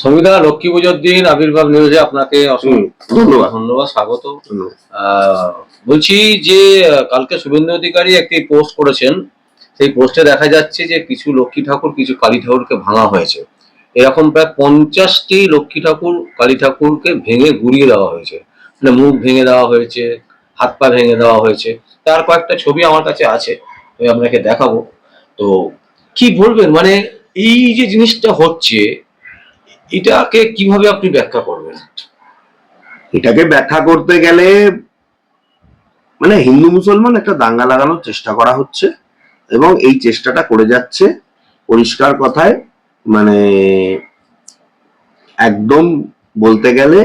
সমিতা লক্ষ্মী পুজোর দিন আবির্ভাব নিউজে আপনাকে ধন্যবাদ। ধন্যবাদ স্বাগত। বলছি যে কালকে শুভেন্দু অধিকারী একটি পোস্ট করেছেন। সেই পোস্টে দেখা যাচ্ছে যে কিছু লক্ষ্মী ঠাকুর কিছু কালী ঠাকুরকে ভাঙা হয়েছে। এরকম প্রায় পঞ্চাশটি লক্ষ্মী ঠাকুর কালী ঠাকুরকে ভেঙে গুড়িয়ে দেওয়া হয়েছে। মানে মুখ ভেঙে দেওয়া হয়েছে হাত পা ভেঙে দেওয়া হয়েছে। তার কয়েকটা ছবি আমার কাছে আছে আমি আপনাকে দেখাবো। তো কি বলবেন? মানে এই যে জিনিসটা হচ্ছে এটাকে কীভাবে আপনি ব্যাখ্যা করবেন? এটাকে ব্যাখ্যা করতে গেলে মানে হিন্দু মুসলমান একটা দাঙ্গা লাগানোর চেষ্টা করা হচ্ছে এবং এই চেষ্টাটা করে যাচ্ছে পরিষ্কার কথায় মানে একদম বলতে গেলে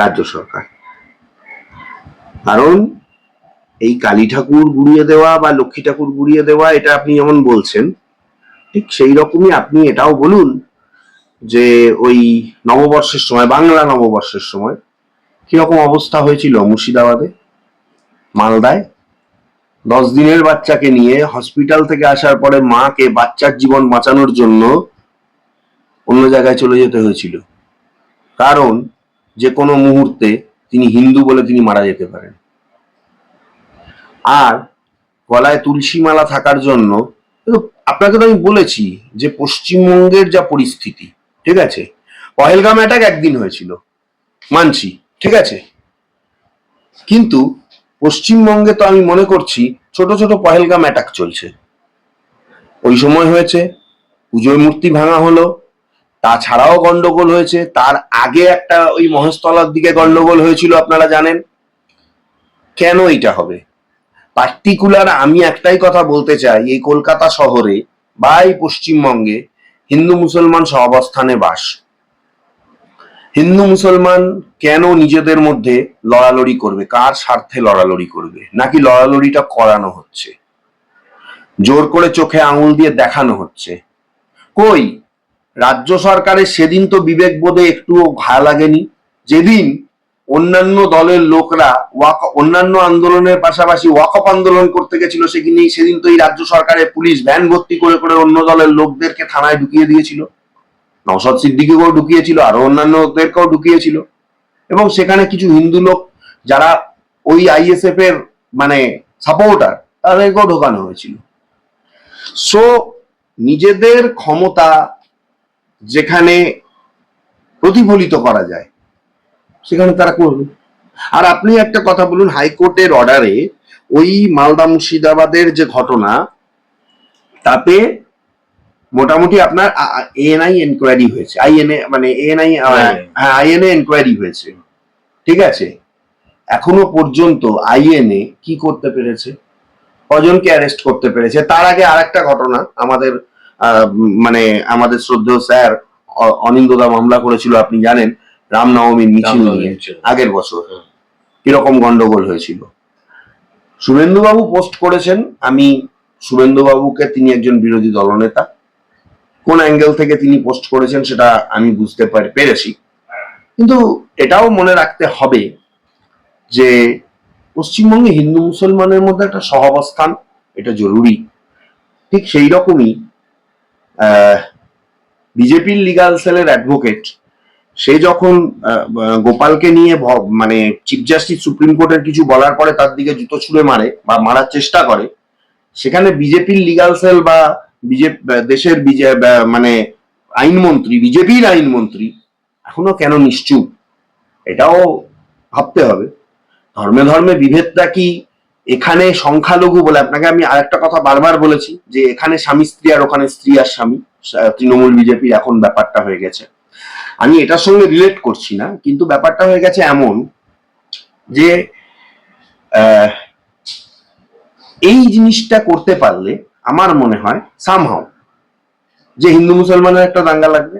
রাজ্য সরকার। কারণ এই কালী ঠাকুর গুড়িয়ে দেওয়া বা লক্ষ্মী ঠাকুর গুড়িয়ে দেওয়া, এটা আপনি যেমন বলছেন ঠিক সেই রকমই আপনি এটাও বলুন যে ওই নববর্ষের সময়, বাংলা নববর্ষের সময় কীরকম অবস্থা হয়েছিল মুর্শিদাবাদে, মালদায়? দশ দিনের বাচ্চাকে নিয়ে হসপিটাল থেকে আসার পরে মাকে বাচ্চার জীবন বাঁচানোর জন্য অন্য জায়গায় চলে যেতে হয়েছিল। কারণ যে কোনো মুহূর্তে তিনি হিন্দু বলে তিনি মারা যেতে পারেন। আর গলায় তুলসী মালা থাকার জন্য আপনাকে তো আমি বলেছি যে পশ্চিমবঙ্গের যা পরিস্থিতি, ঠিক আছে? পহেলগাম অ্যাটাক একদিন হয়েছিল, মানছি, ঠিক আছে? কিন্তু পশ্চিমবঙ্গে তো আমি মনে করছি ছোট ছোট পহেলগাম অ্যাটাক চলছে। ওই সময় হয়েছে, পুজোর মূর্তি ভাঙা হলো, তাছাড়াও গন্ডগোল হয়েছে, তার আগে একটা ওই মহেশতলার দিকে গন্ডগোল হয়েছিল, আপনারা জানেন। কেন এটা হবে? পার্টিকুলার আমি একটাই কথা বলতে চাই, এই কলকাতা শহরে বা এই পশ্চিমবঙ্গে হিন্দু মুসলমান সহাবস্থানে বাস। হিন্দু মুসলমান কেন নিজেদের মধ্যে লড়ালড়ি করবে? কার স্বার্থে লড়ালড়ি করবে? নাকি লড়ালড়িটা করানো হচ্ছে? জোর করে চোখে আঙুল দিয়ে দেখানো হচ্ছে। কই? রাজ্য সরকারের সেদিন তো বিবেকবোধে একটুও ঘা লাগেনি। যেদিন অন্যান্য দলের লোকরা ওয়াক, অন্যান্য আন্দোলনের পাশাপাশি ওয়াকফ আন্দোলন করতে গেছিল সেদিনই সেদিন তো এই রাজ্য সরকারের পুলিশ ভ্যান ভর্তি করে করে অন্য দলের লোকদেরকে থানায় ঢুকিয়ে দিয়েছিল। নওশাদ সিদ্দিকিকেও ঢুকিয়েছিল, আরও অন্যান্যদেরকেও ঢুকিয়েছিল। এবং সেখানে কিছু হিন্দু লোক যারা ওই আইএসএফ এর মানে সাপোর্টার তাদেরকেও ঢোকানো হয়েছিল। সো নিজেদের ক্ষমতা যেখানে প্রতিফলিত করা যায় সেখানে তারা করবে আর আপনি একটা কথা বলুন হাইকোর্টের অর্ডারে ওই মালদা মুর্শিদাবাদের যে ঘটনা তাতে মোটামুটি আপনার এএনআই এনকোয়ারি হয়েছে। আইএনএ মানে এএনআই হ্যাঁ। আইএনএ এনকোয়ারি হয়েছে। ঠিক আছে? এখনও পর্যন্ত আইএনএ কি করতে পেরেছে? কজনকে অ্যারেস্ট করতে পেরেছে? তার আগে আরেকটা ঘটনা আমাদের আহ, মানে আমাদের শ্রদ্ধেয় স্যার অনিন্দদা মামলা করেছিল আপনি জানেন। রামনবমীর মিছিল নিয়ে আগের বছর। কীরকম গন্ডগোল হয়েছিল? শুভেন্দুবাবু পোস্ট করেছেন আমি শুভেন্দুবাবুকে তিনি একজন বিরোধী দলনেতা। কোন অ্যাঙ্গেল থেকে তিনি পোস্ট করেছেন সেটা আমি বুঝতে পার- পেরেছি। কিন্তু এটাও মনে রাখতে হবে যে পশ্চিমবঙ্গে হিন্দু মুসলমানের মধ্যে একটা সহাবস্থান এটা জরুরি। ঠিক সেই রকমই বিজেপির লিগাল সেলের অ্যাডভোকেট সে যখন গোপালকে নিয়ে মানে চিফ জাস্টিস সুপ্রিম কোর্টের কিছু বলার পরে তার দিকে জুতো ছুঁড়ে মারে বা মারার চেষ্টা করে, সেখানে বিজেপির লিগাল সেল বা বিজেপি দেশের মানে আইনমন্ত্রী, বিজেপির আইনমন্ত্রী এখনও কেন নিশ্চুপ? এটাও ভাবতে হবে। ধর্মে ধর্মে বিভেদটা কি এখানে সংখ্যালঘু বলে, আপনাকে আমি আরেকটা কথা বারবার বলেছি যে এখানে স্বামী স্ত্রী আর ওখানে স্ত্রী আর স্বামী তৃণমূল বিজেপির এখন ব্যাপারটা হয়ে গেছে। আমি এটার সঙ্গে রিলেট করছি না, কিন্তু ব্যাপারটা হয়ে গেছে এমন যে এই জিনিসটা করতে পারলে আমার মনে হয় সামহাও যে হিন্দু মুসলমানের একটা দাঙ্গা লাগবে।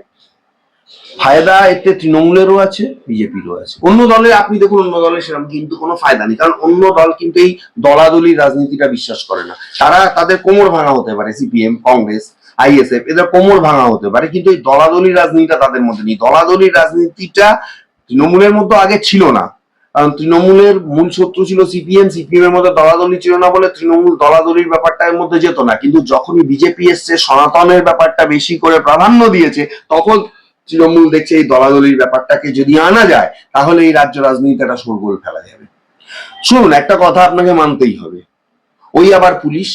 ফায়দা এতে তৃণমূলেরও আছে, বিজেপিরও আছে। অন্য দলে, আপনি দেখুন অন্য দলে সেরকম কিন্তু কোনো ফায়দা নেই, কারণ অন্য দল কিন্তু এই দলাদলি রাজনীতিটা বিশ্বাস করে না। তারা তাদের কোমর ভাঙা হতে পারে, সিপিএম, কংগ্রেস আইএসএফ এদের কোমর ভাঙা হতে পারে, কিন্তু এই দলাদলি রাজনীতিটা তাদের মধ্যে নেই। দলাদলি রাজনীতিটা তৃণমূলের মধ্যে আগে ছিল না। কারণ তৃণমূলের মূল শত্রু ছিল সিপিএম সিপিএম এর মধ্যে দলাদলি ছিল না বলে তৃণমূল দলাদলির ব্যাপারটার মধ্যে যেত না। কিন্তু যখনই বিজেপি এসছে, সনাতনের ব্যাপারটা বেশি করে প্রাধান্য দিয়েছে, তখন তৃণমূল দেখছে এই দলাদলির ব্যাপারটাকে যদি আনা যায়, তাহলে এই রাজ্য রাজনীতিতে একটা শোরগোল ফেলা যাবে। শুনুন, একটা কথা আপনাকে মানতেই হবে। ওই আবার পুলিশ?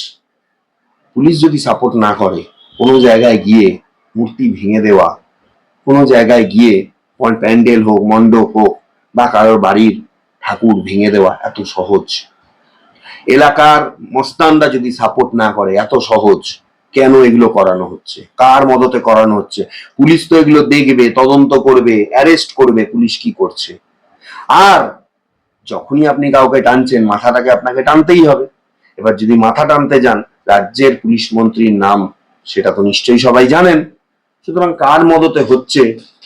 পুলিশ যদি সাপোর্ট না করে কোনো জায়গায় গিয়ে মূর্তি ভেঙে দেওয়া, কোনো জায়গায় গিয়ে প্যান্ডেল হোক, মণ্ডপ হোক বা কারোর বাড়ির ঠাকুর ভেঙে দেওয়া এত সহজ। এলাকার মস্তানরা যদি সাপোর্ট না করে, এত সহজ কেন এগুলো করানো হচ্ছে? কার মদতে করানো হচ্ছে? পুলিশ তো এগুলো দেখবে, তদন্ত করবে অ্যারেস্ট করবে, পুলিশ কি করছে? আর যখনই আপনি কাউকে টানছেন, মাথাটাকে আপনাকে টানতেই হবে। এবার যদি মাথা টানতে যান, রাজ্যের পুলিশ মন্ত্রীর নাম সেটা তো নিশ্চয়ই সবাই জানেন। সুতরাং কার মদতে হচ্ছে,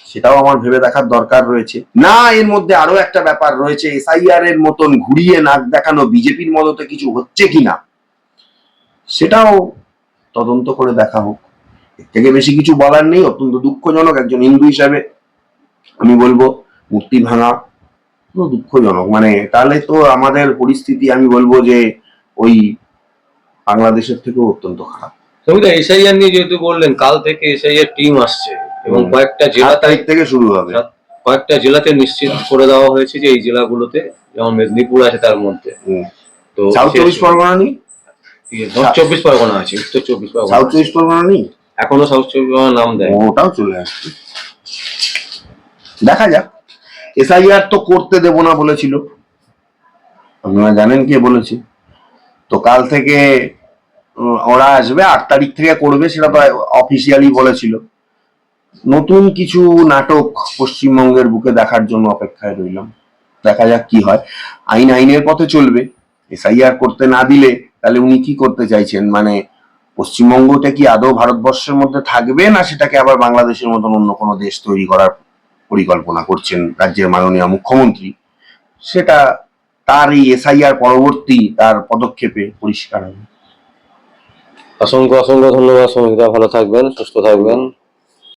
সেটাও আমার ভেবে দেখার দরকার রয়েছে। না, এর মধ্যে আরও একটা ব্যাপার রয়েছে এসআইআর এর মতন ঘুরিয়ে নাক দেখানো বিজেপির মদতে কিছু হচ্ছে কিনা, সেটাও তদন্ত করে দেখা হোক। এর থেকে বেশি কিছু বলার নেই, অত্যন্ত দুঃখজনক একজন হিন্দু হিসাবে আমি বলব, মূর্তি ভাঙা দুঃখজনক। মানে তাহলে তো আমাদের পরিস্থিতি, আমি বলব যে ওই বাংলাদেশের থেকেও অত্যন্ত খারাপ। সমিতা এসআইআর নিয়ে যেহেতু বললেন কাল থেকে এসআইআর টিম আসছে এবং কয়েকটা জেলাতে তারিখ থেকে শুরু হবে। কয়েকটা জেলাতে নিশ্চিত করে দেওয়া হয়েছে যে এই জেলাগুলোতে যেমন মেদিনীপুর আছে তার মধ্যে। তো সাউথ চব্বিশ পরগনা নেই? ইয়ে, নর্থ চব্বিশ পরগনা আছে উত্তর চব্বিশ পরগনা সাউথ চব্বিশ পরগনা নেই? এখনও সাউথ চব্বিশ পরগনা নাম দেয় ওটাও চলে আসছে। দেখা যাক। এসআইআর তো করতে দেব না বলেছিল। আপনারা জানেন কে বলেছে। তো কাল থেকে ওরা আসবে, আট তারিখ থেকে করবে, সেটা তো অফিসিয়ালি বলেছিল। নতুন কিছু নাটক পশ্চিমবঙ্গের বুকে দেখার জন্য অপেক্ষায় রইলাম। দেখা যাক কি হয়। আইন আইনের পথে চলবে। এসআইআর করতে না দিলে তাহলে উনি কি করতে চাইছেন? মানে পশ্চিমবঙ্গটা কি আদৌ ভারতবর্ষের মধ্যে থাকবে না সেটাকে আবার বাংলাদেশের মতন অন্য কোনো দেশ তৈরি করার পরিকল্পনা করছেন রাজ্যের মাননীয় মুখ্যমন্ত্রী? সেটা তার এই এসআইআর পরবর্তী তার পদক্ষেপে পরিষ্কার হবে। অসংখ্য অসংখ্য ধন্যবাদ সমিতা। ভালো থাকবেন সুস্থ থাকবেন।